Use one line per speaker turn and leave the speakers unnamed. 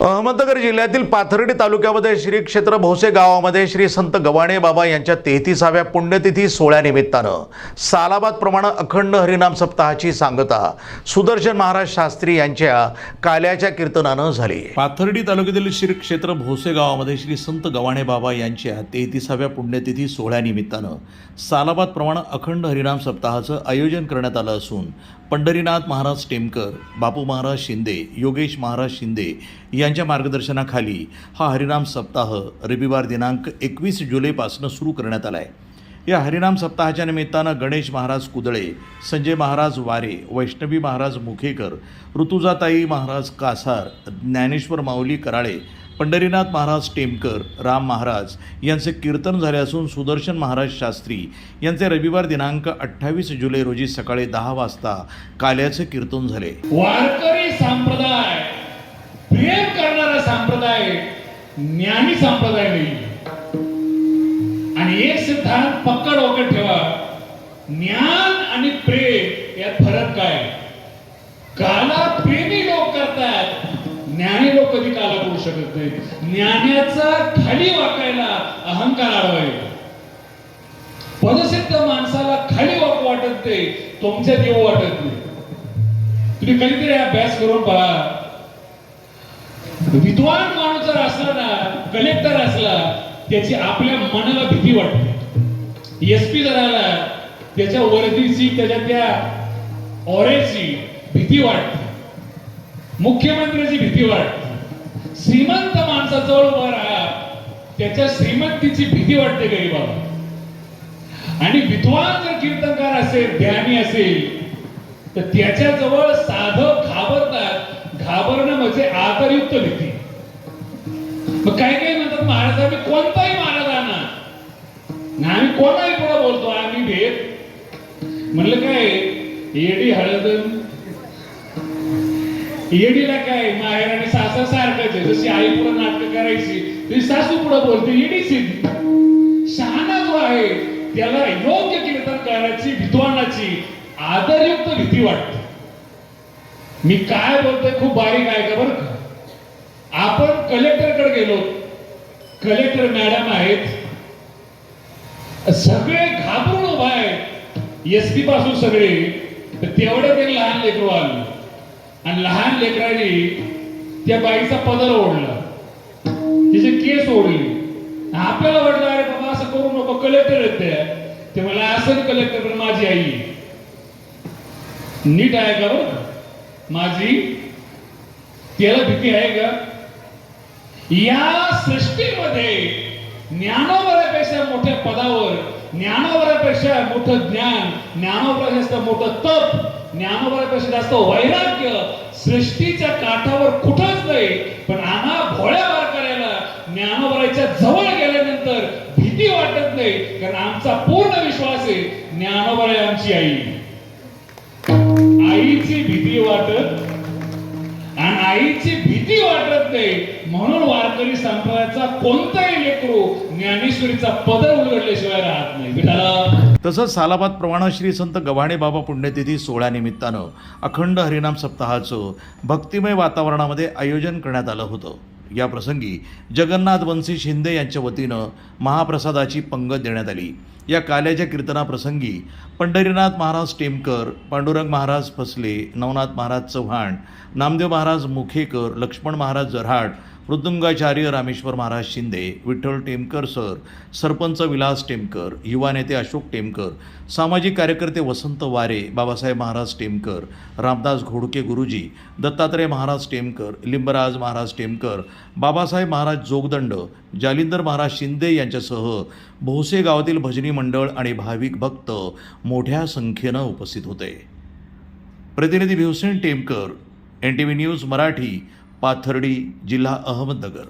अहमदनगर जिल्ह्यातील पाथर्डी तालुक्यामध्ये श्री क्षेत्र भोसे गावामध्ये श्री संत गवाणे बाबा यांच्या तेहतीसाव्या पुण्यतिथी सोहळ्यानिमित्तानं सालाबादप्रमाणे अखंड हरिनाम सप्ताहाची सांगता सुदर्शन महाराज शास्त्री यांच्या काल्याच्या कीर्तनानं झाली.
पाथर्डी तालुक्यातील श्री क्षेत्र भोसे गावामध्ये श्री संत गवाणे बाबा यांच्या तेहतीसाव्या पुण्यतिथी सोहळ्यानिमित्तानं सालाबाद प्रमाण अखंड हरिनाम सप्ताहाचं आयोजन करण्यात आलं असून पंढरीनाथ महाराज टेमकर बापू महाराज शिंदे योगेश महाराज शिंदे यांच्या मार्गदर्शनाखाली हा हरिनाम सप्ताह रविवार दिनांक एकवीस जुलैपासून सुरू करण्यात आला आहे या हरिनाम सप्ताहाच्या निमित्तानं गणेश महाराज कुदळे संजय महाराज वारे वैष्णवी महाराज मुखेकर ऋतुजाताई महाराज कासार ज्ञानेश्वर माऊली कराळे पंढरीनाथ महाराज टेमकर राम महाराज यांचे कीर्तन झाले असून सुदर्शन महाराज शास्त्री यांचे रविवार दिनांक अठ्ठावीस जुलै रोजी सकाळी दहा वाजता काल्याचे कीर्तन झाले.
वारकरी संप्रदाय प्रेम करणारा संप्रदाय ज्ञानी संप्रदाय नाही. आणि एक सिद्धांत पक्का डोक्यात ठेवा. ज्ञान आणि प्रेम यात फरक काय? काला प्रेमी ज्ञानी लोक कधी काला करू शकत नाही ज्ञानाचा खाली वाकायला अहंकार आडवाय पदसिद्ध माणसाला खाली वाक वाटत नाही तुमच्यात देव वाटत नाही. तुम्ही कधीतरी अभ्यास करून पहा. विद्वान माणूस जर असला ना कलेक्टर असला त्याची आपल्या मनाला भीती वाटते. एसपी जर आला त्याच्या वर्दीची त्याच्या त्या ओरेची भीती वाटते. मुख्यमंत्र्याची भीती वाटते श्रीमंत माणसाजवळ उभा राहा. त्याच्या श्रीमंतीची भीती वाटते गरीबाला. आणि विद्वान जर कीर्तनकार असेल ध्यानी असेल तर त्याच्याजवळ साधं घाबरतात घाबरणं म्हणजे आदरयुक्त भीती. मग काही काही म्हणतात महाराज आम्ही कोणताही महाराज आणा. ना आम्ही कोणाही कोणा बोलतो आम्ही भेद. म्हणलं काय? येडी हळद येडीला काय? माहेर आणि सासर सारखंच आहे. जशी आई पुढे नाटक करायची तरी सासू पुढे बोलते येडी सिद्धी. शहाणा जो आहे त्याला योग्य कीर्तन करायची विद्वानाची आदरयुक्त भीती वाटते. मी काय बोलतोय खूप बारीक आहे का बरं का? आपण कलेक्टरकडे गेलो. कलेक्टर मॅडम आहेत. सगळे घाबरून उभा आहेत. एस पी पासून सगळे. तेवढे ते लहान लेकरू आले. आणि लहान लेकरांनी त्या बाईचा पदर ओढला. तिचे केस ओढले. आपल्याला वाटलं अरे बाबा असं करू नको कलेक्टर येत ते मला असं कलेक्टर पण माझी आई नीट आहे का माझी त्याला भीती आहे का? या सृष्टीमध्ये ज्ञानोबरापेक्षा मोठ्या पदावर ज्ञानोबरापेक्षा मोठं ज्ञान ज्ञानोबरापेक्षा मोठं तप ज्ञानोबरापेक्षा जास्त वैराग्य सृष्टीच्या काठावर कुठंच नाही. पण आम्हा भोळ्या वारकऱ्याला ज्ञानोबराच्या जवळ गेल्यानंतर भीती वाटत नाही कारण आमचा पूर्ण विश्वास आहे ज्ञानोबरा आहे आमची आई. आईची भीती वाटत आणि आईची भीती वाटत नाही. म्हणून वारकरी संप्रदायाचा कोणताही लेकरू ज्ञानेश्वरीचा पदर उलगडल्याशिवाय राहत नाही. विठाला
तसंच सालाबाद प्रमाण श्री संत गव्हाणे बाबा पुण्यतिथी सोहळ्यानिमित्तानं अखंड हरिनाम सप्ताहाचं भक्तिमय वातावरणामध्ये आयोजन करण्यात आलं होतं. या प्रसंगी जगन्नाथ वंशी शिंदे यांच्या वतीनं महाप्रसादाची पंगत देण्यात आली. या काल्याच्या कीर्तनाप्रसंगी पंढरीनाथ महाराज टेमकर पांडुरंग महाराज फसले नवनाथ महाराज चव्हाण नामदेव महाराज मुखेकर लक्ष्मण महाराज जरहाट मृदुंगाचार्य रामेश्वर महाराज शिंदे विठ्ठल टेमकर सर सरपंच विलास टेमकर युवा नेते अशोक टेमकर सामाजिक कार्यकर्ते वसंत वारे बाबासाहेब महाराज टेमकर रामदास घोडके गुरुजी दत्तात्रय महाराज टेमकर लिंबराज महाराज टेमकर बाबासाहेब महाराज जोगदंड जालिंदर महाराज शिंदे यांच्यासह भोसे गावातील भजनी मंडळ आणि भाविक भक्त मोठ्या संख्येनं उपस्थित होते. प्रतिनिधी Bhivsen Temkar N T V news Marathi Pathardi जिल्हा अहमदनगर.